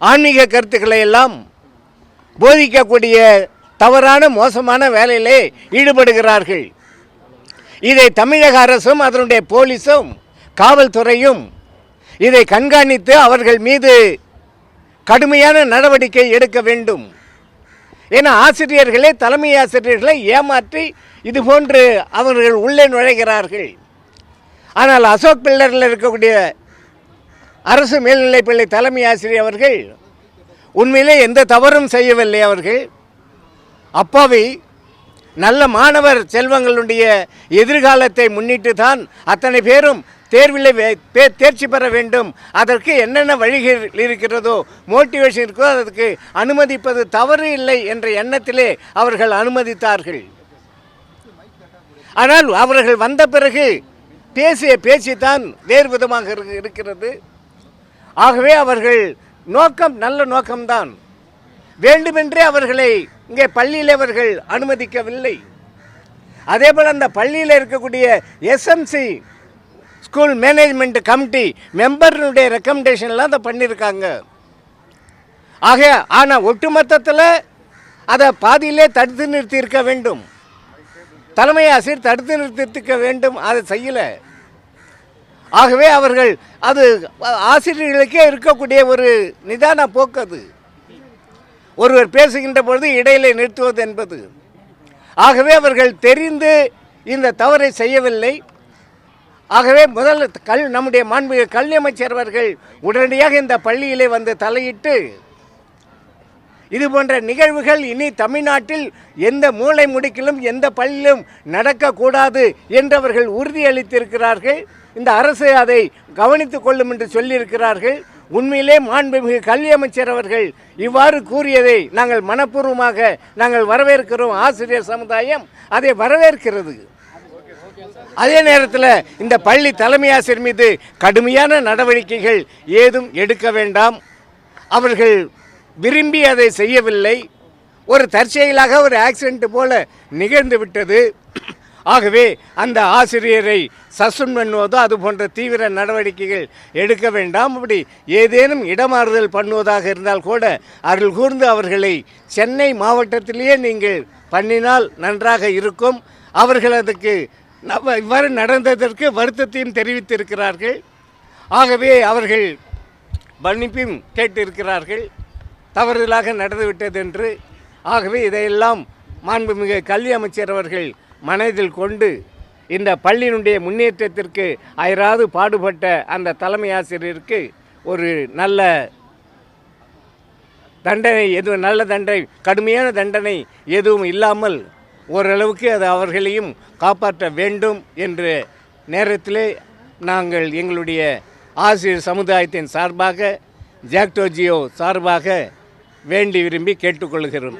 ஆன்மீக கருத்துக்களை எல்லாம் போதிக்கக்கூடிய தவறான மோசமான வேலையிலே ஈடுபடுகிறார்கள். இதை தமிழக அரசும் அதனுடைய போலீஸும் காவல்துறையும் இதை கண்காணித்து அவர்கள் மீது கடுமையான நடவடிக்கை எடுக்க வேண்டும். ஏன்னா ஆசிரியர்களே தலைமை ஆசிரியர்களை ஏமாற்றி இது போன்று அவர்கள் உள்ளே நுழைகிறார்கள். ஆனால் அசோக் பில்லரில் இருக்கக்கூடிய அரசு மேல்நிலைப்பள்ளி தலைமை ஆசிரியர் அவர்கள் உண்மையிலே எந்த தவறும் செய்யவில்லை அவர்கள். அப்பாவி நல்ல மாணவர் செல்வங்களுடைய எதிர்காலத்தை முன்னிட்டு தான் அத்தனை பேரும் தேர்வில் தேர்ச்சி பெற வேண்டும். அதற்கு என்னென்ன வழிகள் இருக்கிறதோ மோட்டிவேஷன் இருக்கோ அதற்கு அனுமதிப்பது தவறு இல்லை என்ற எண்ணத்திலே அவர்கள் அனுமதித்தார்கள். ஆனால் அவர்கள் வந்த பிறகு பேசிய பேச்சு தான் வேறு விதமாக இருக்கிறது. ஆகவே அவர்கள் நோக்கம் நல்ல நோக்கம்தான். வேண்டுமென்றே அவர்களை இங்கே பள்ளியில் அவர்கள் அனுமதிக்கவில்லை. அதே போல் அந்த பள்ளியில் இருக்கக்கூடிய எஸ்எம்சி ஸ்கூல் மேனேஜ்மெண்ட் கமிட்டி மெம்பர்னுடைய ரெக்கமெண்டேஷன்லாம் அதை பண்ணியிருக்காங்க. ஆக ஆனால் ஒட்டுமொத்தத்தில் அதை பாதியிலே தடுத்து நிறுத்தியிருக்க வேண்டும். தலைமை ஆசிரியர் தடுத்து நிறுத்தியிருக்க வேண்டும். அதை செய்யலை. ஆகவே அவர்கள் அது ஆசிரியர்களுக்கே இருக்கக்கூடிய ஒரு நிதான போக்கு அது. ஒருவர் பேசுகின்ற பொழுது இடையிலே நிறுத்துவது என்பது. ஆகவே அவர்கள் தெரிந்து இந்த தவறை செய்யவில்லை. ஆகவே முதல்ல கல் நம்முடைய மாண்பு கல்வி அமைச்சர் அவர்கள் உடனடியாக இந்த பள்ளியிலே வந்து தலையிட்டு இது போன்ற நிகழ்வுகள் இனி தமிழ்நாட்டில் எந்த மூளை முடுக்கிலும் எந்த பள்ளியிலும் நடக்கக்கூடாது என்றவர்கள் உறுதியளித்திருக்கிறார்கள். இந்த அரசு அதை கவனித்துக் கொள்ளும் என்று சொல்லியிருக்கிறார்கள். உண்மையிலே மாண்புமிகு கல்வி அமைச்சர் அவர்கள் இவ்வாறு கூறியதை நாங்கள் மனப்பூர்வமாக நாங்கள் வரவேற்கிறோம். ஆசிரியர் சமுதாயம் அதை வரவேற்கிறது. அதே நேரத்தில் இந்த பள்ளி தலைமை ஆசிரியர் மீது கடுமையான நடவடிக்கைகள் ஏதும் எடுக்க வேண்டாம். அவர்கள் விரும்பி அதை செய்யவில்லை. ஒரு தற்செயலாக ஒரு ஆக்சிடென்ட் போல நிகழ்ந்து விட்டது. ஆகவே அந்த ஆசிரியரை சஸ்பெண்ட் பண்ணுவதோ அது போன்ற தீவிர நடவடிக்கைகள் எடுக்க வேண்டாம். அப்படி ஏதேனும் இடமாறுதல் பண்ணுவதாக இருந்தால் கூட அருள் கூர்ந்து அவர்களை சென்னை மாவட்டத்திலேயே நீங்கள் பண்ணினால் நன்றாக இருக்கும். அவர்கள் அதுக்கு நவ- இவ்வாறு நடந்ததற்கு வருத்தத்தையும் தெரிவித்திருக்கிறார்கள். ஆகவே அவர்கள் மன்னிப்பும் கேட்டிருக்கிறார்கள். தவறுதலாக நடந்துவிட்டது என்று ஆகவே இதையெல்லாம் மாண்புமிகு கல்வி அமைச்சர் அவர்கள் மனதில் கொண்டு இந்த பள்ளியினுடைய முன்னேற்றத்திற்கு அயராது பாடுபட்ட அந்த தலைமை ஆசிரியருக்கு ஒரு நல்ல தண்டனை எதுவும் நல்ல தண்டனை கடுமையான தண்டனை எதுவும் இல்லாமல் ஓரளவுக்கு அது அவர்களையும் காப்பாற்ற வேண்டும் என்ற நேரத்திலே நாங்கள் எங்களுடைய ஆசிரியர் சமுதாயத்தின் சார்பாக ஜாக்டோஜியோ சார்பாக வேண்டி விரும்பி கேட்டுக்கொள்கிறோம்.